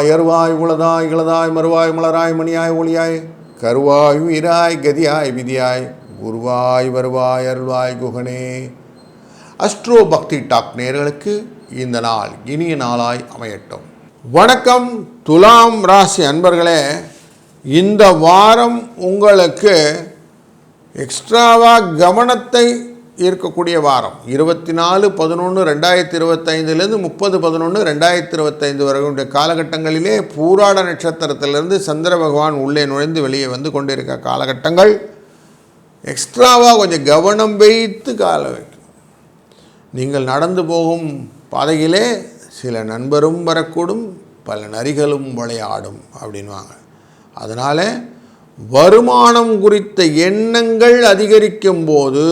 கருவாய் அருவாய் உளதாய் இளதாய் மறுவாய் மலராய் மணியாய் ஒளியாய் கருவாய் உயிராய் கதியாய் விதியாய் குருவாய் வருவாய் அருள்வாய் குகனே. அஸ்ட்ரோ பக்தி டாக் நேர்களுக்கு இந்த நாள் இனிய நாளாய் அமையட்டும். வணக்கம் துலாம் ராசி அன்பர்களே. இந்த வாரம் உங்களுக்கு எக்ஸ்ட்ராவாக கவனத்தை இருக்கக்கூடிய வாரம். இருபத்தி நாலு பதினொன்று ரெண்டாயிரத்தி இருபத்தைந்துலேருந்து முப்பது பதினொன்று ரெண்டாயிரத்தி இருபத்தைந்து வரைக்குடைய காலகட்டங்களிலே பூராட நட்சத்திரத்திலிருந்து சந்திர பகவான் உள்ளே நுழைந்து வெளியே வந்து கொண்டிருக்க காலகட்டங்கள். எக்ஸ்ட்ராவாக கொஞ்சம் கவனம் வைத்து கால வைக்கும் நீங்கள் நடந்து போகும் பாதையிலே சில நண்பரும் வரக்கூடும் பல நரிகளும் விளையாடும் அப்படின்வாங்க. அதனால் வருமானம் குறித்த எண்ணங்கள் அதிகரிக்கும் போது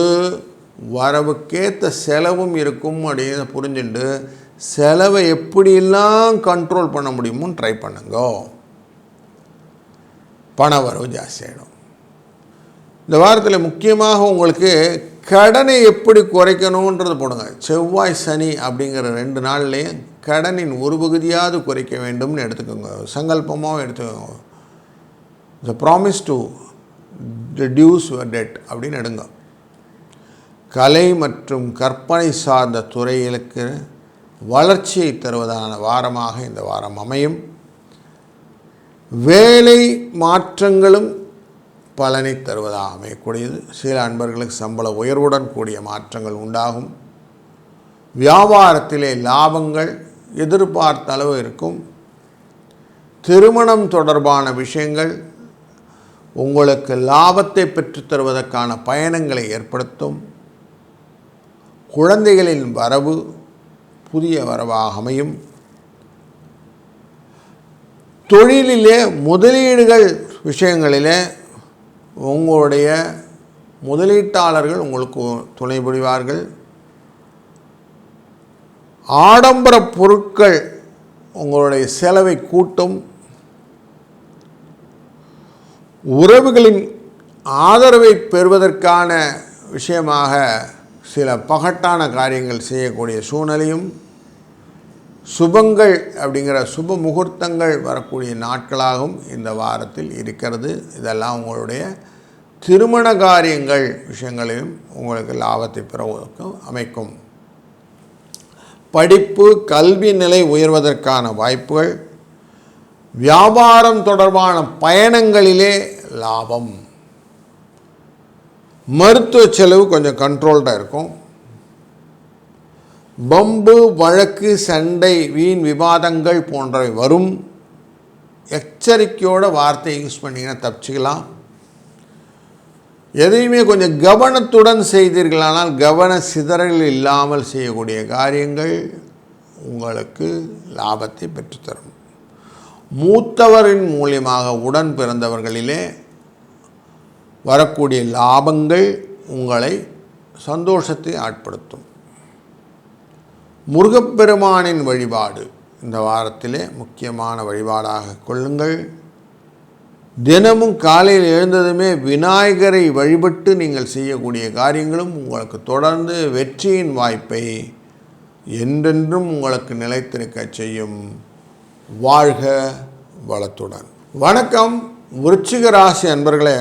வரவுக்கேற்ற செலவும் இருக்கும் அப்படின்னு புரிஞ்சுட்டு செலவை எப்படியெல்லாம் கண்ட்ரோல் பண்ண முடியுமோ ட்ரை பண்ணுங்க. பண வரவு ஜாஸ்தியாகிடும் இந்த வாரத்தில் முக்கியமாக உங்களுக்கு கடனை எப்படி குறைக்கணுன்றது போடுங்க. செவ்வாய் சனி அப்படிங்கிற ரெண்டு நாள்லேயும் கடனின் ஒரு பகுதியாவது குறைக்க வேண்டும்னு எடுத்துக்கோங்க. சங்கல்பமாகவும் எடுத்துக்கோங்க. The promise to reduce your debt அப்படின்னு எடுங்க. கலை மற்றும் கற்பனை சார்ந்த துறைகளுக்கு வளர்ச்சியை தருவதான வாரமாக இந்த வாரம் அமையும். வேலை மாற்றங்களும் பலனை தருவதாக அமையக்கூடியது. சில அன்பர்களுக்கு சம்பள உயர்வுடன் கூடிய மாற்றங்கள் உண்டாகும். வியாபாரத்திலே லாபங்கள் எதிர்பார்த்த அளவு இருக்கும். திருமணம் தொடர்பான விஷயங்கள் உங்களுக்கு லாபத்தை பெற்றுத் தருவதற்கான பயணங்களை ஏற்படுத்தும். குழந்தைகளின் வரவு புதிய வரவாக அமையும். தொழிலிலே முதலீடுகள் விஷயங்களிலே உங்களுடைய முதலீட்டாளர்கள் உங்களுக்கு துணை புரிவார்கள். ஆடம்பர பொருட்கள் உங்களுடைய செலவை கூட்டும். உறவுகளின் ஆதரவை பெறுவதற்கான விஷயமாக சில பகட்டான காரியங்கள் செய்யக்கூடிய சூழ்நிலையும் சுபங்கள் அப்படிங்கிற சுப முகூர்த்தங்கள் வரக்கூடிய நாட்களாகவும் இந்த வாரத்தில் இருக்கிறது. இதெல்லாம் உங்களுடைய திருமண காரியங்கள் விஷயங்களையும் உங்களுக்கு லாபத்தை பெறுவதற்கு அமைக்கும். படிப்பு கல்வி நிலை உயர்வதற்கான வாய்ப்புகள் வியாபாரம் தொடர்பான பயணங்களிலே லாபம். மருத்துவ செலவு கொஞ்சம் கண்ட்ரோல்டாக இருக்கும். பம்பு வழக்கு சண்டை வீண் விவாதங்கள் போன்றவை வரும். எச்சரிக்கையோட வார்த்தை யூஸ் பண்ணிங்கன்னா தப்பிச்சுக்கலாம். எதையுமே கொஞ்சம் கவனத்துடன் செய்தீர்களானால் கவன சிதறல் இல்லாமல் செய்யக்கூடிய காரியங்கள் உங்களுக்கு லாபத்தை பெற்றுத்தரும். மூத்தவரின் மூலியமாக உடன் பிறந்தவர்களிலே வரக்கூடிய லாபங்கள் உங்களை சந்தோஷத்தை ஆட்படுத்தும். முருகப்பெருமானின் வழிபாடு இந்த வாரத்திலே முக்கியமான வழிபாடாக கொள்ளுங்கள். தினமும் காலையில் எழுந்ததுமே விநாயகரை வழிபட்டு நீங்கள் செய்யக்கூடிய காரியங்களும் உங்களுக்கு தொடர்ந்து வெற்றியின் வாய்ப்பை என்றென்றும் உங்களுக்கு நிலைத்திருக்க செய்யும். வாழ்க வளத்துடன். வணக்கம். விருச்சிக ராசி அன்பர்களே.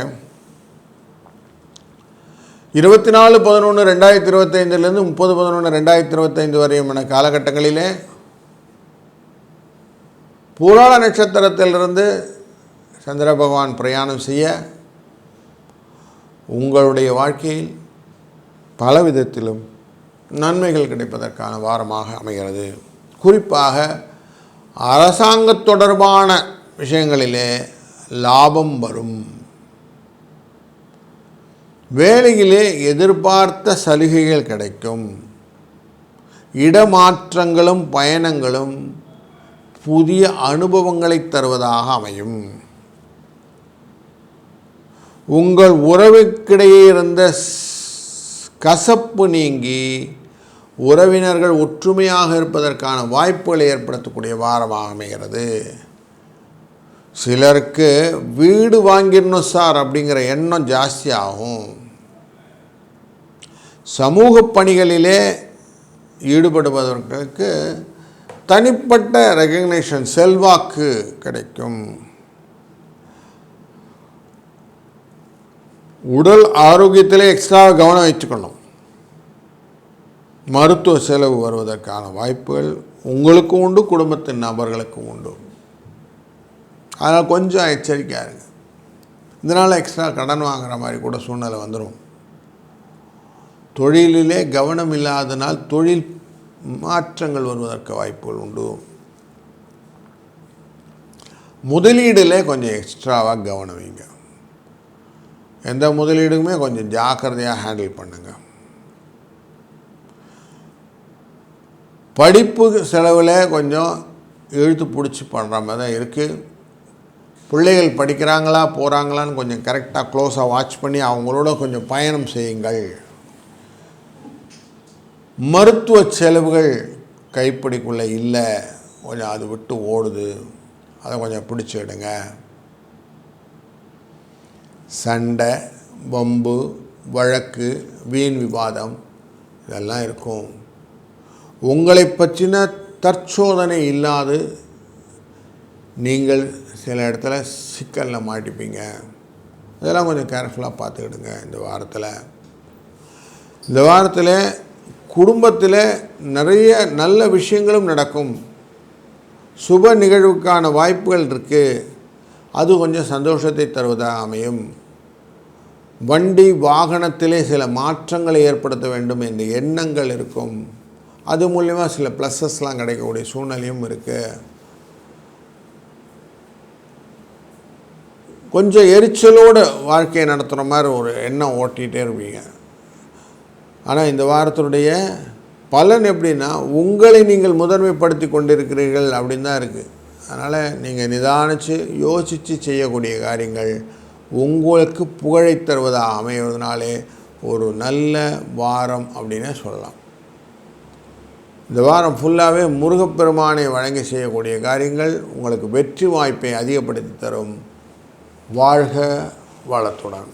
இருபத்தி நாலு பதினொன்று ரெண்டாயிரத்தி இருபத்தைந்துலேருந்து முப்பது பதினொன்று ரெண்டாயிரத்தி இருபத்தைந்து வரையுமான காலகட்டங்களிலே பூராள நட்சத்திரத்திலிருந்து சந்திர பகவான் பிரயாணம் செய்ய உங்களுடைய வாழ்க்கையில் பல விதத்திலும் நன்மைகள் கிடைப்பதற்கான வாரமாக அமைகிறது. குறிப்பாக அரசாங்க தொடர்பான விஷயங்களிலே லாபம் வரும். வேலையிலே எதிர்பார்த்த சலுகைகள் கிடைக்கும். இடமாற்றங்களும் பயணங்களும் புதிய அனுபவங்களை தருவதாக அமையும். உங்கள் உறவுக்கிடையே இருந்த கசப்பு நீங்கி உறவினர்கள் ஒற்றுமையாக இருப்பதற்கான வாய்ப்புகளை ஏற்படுத்தக்கூடிய வாரமாக அமைகிறது. சிலருக்கு வீடு வாங்கிடணும் சார் அப்படிங்கிற எண்ணம் ஜாஸ்தி ஆகும் சமூக பணிகளிலே ஈடுபடுபவர்களுக்கு தனிப்பட்ட ரெகக்னேஷன் செல்வாக்கு கிடைக்கும். உடல் ஆரோக்கியத்திலே எக்ஸ்ட்ரா கவனம் வச்சுக்கணும் மருத்துவ செலவு வருவதற்கான வாய்ப்புகள் உங்களுக்கும் உண்டு குடும்பத்தின் நபர்களுக்கும் உண்டு. அதனால் கொஞ்சம் எச்சரிக்கையாக இருங்க. இதனால் எக்ஸ்ட்ரா கடன் வாங்குகிற மாதிரி கூட சூழ்நிலை வந்துடும் தொழிலிலே கவனம் இல்லாதனால் தொழில் மாற்றங்கள் வருவதற்கு வாய்ப்புகள் உண்டு. முதலீடில் கொஞ்சம் எக்ஸ்ட்ராவாக கவனம் வைங்க. எந்த முதலீடுக்குமே கொஞ்சம் ஜாக்கிரதையாக ஹேண்டில் பண்ணுங்க. படிப்பு செலவில் கொஞ்சம் இழுத்து பிடிச்சி பண்ணுற மாதிரி தான் இருக்குது பிள்ளைகள் படிக்கிறாங்களா போகிறாங்களான்னு கொஞ்சம் கரெக்டாக க்ளோஸாக வாட்ச் பண்ணி அவங்களோட கொஞ்சம் பயணம் செய்யுங்கள். மருத்துவ செலவுகள் கைப்பிடிக்குள்ளே இல்லை. கொஞ்சம் அது விட்டு ஓடுது. அதை கொஞ்சம் பிடிச்சிடுங்க சண்டை வம்பு வழக்கு வீண் விவாதம் இதெல்லாம் இருக்கும். உங்களை பற்றின தற்சோதனை இல்லாது நீங்கள் சில இடத்துல சிக்கலில் மாட்டிப்பீங்க. இதெல்லாம் கொஞ்சம் கேர்ஃபுல்லாக பார்த்துக்கிடுங்க இந்த வாரத்தில். இந்த வாரத்தில் குடும்பத்தில் நிறைய நல்ல விஷயங்களும் நடக்கும். சுப நிகழ்வுக்கான வாய்ப்புகள் இருக்குது அது கொஞ்சம் சந்தோஷத்தை தருவதாக அமையும். வண்டி வாகனத்திலே சில மாற்றங்களை ஏற்படுத்த வேண்டும் என்ற எண்ணங்கள் இருக்கும். அது மூலயமா சில ப்ளஸஸ்லாம் கிடைக்கக்கூடிய சூழ்நிலையும் இருக்குது கொஞ்சம் எரிச்சலோடு வாழ்க்கையை நடத்துகிற மாதிரி ஒரு எண்ணம் ஓட்டிகிட்டே இருப்பீங்க. ஆனால் இந்த வாரத்தினுடைய பலன் எப்படின்னா உங்களை நீங்கள் முதன்மைப்படுத்தி கொண்டிருக்கிறீர்கள் அப்படின்னு தான் இருக்குது அதனால் நீங்கள் நிதானித்து யோசித்து செய்யக்கூடிய காரியங்கள் உங்களுக்கு புகழை தருவதாக அமைவதனாலே ஒரு நல்ல வாரம் அப்படின்னு சொல்லலாம். இந்த வாரம் ஃபுல்லாகவே முருகப்பெருமானை வழங்கி செய்யக்கூடிய காரியங்கள் உங்களுக்கு வெற்றி வாய்ப்பை அதிகப்படுத்தி தரும். வாழ்க வளத்துடன்.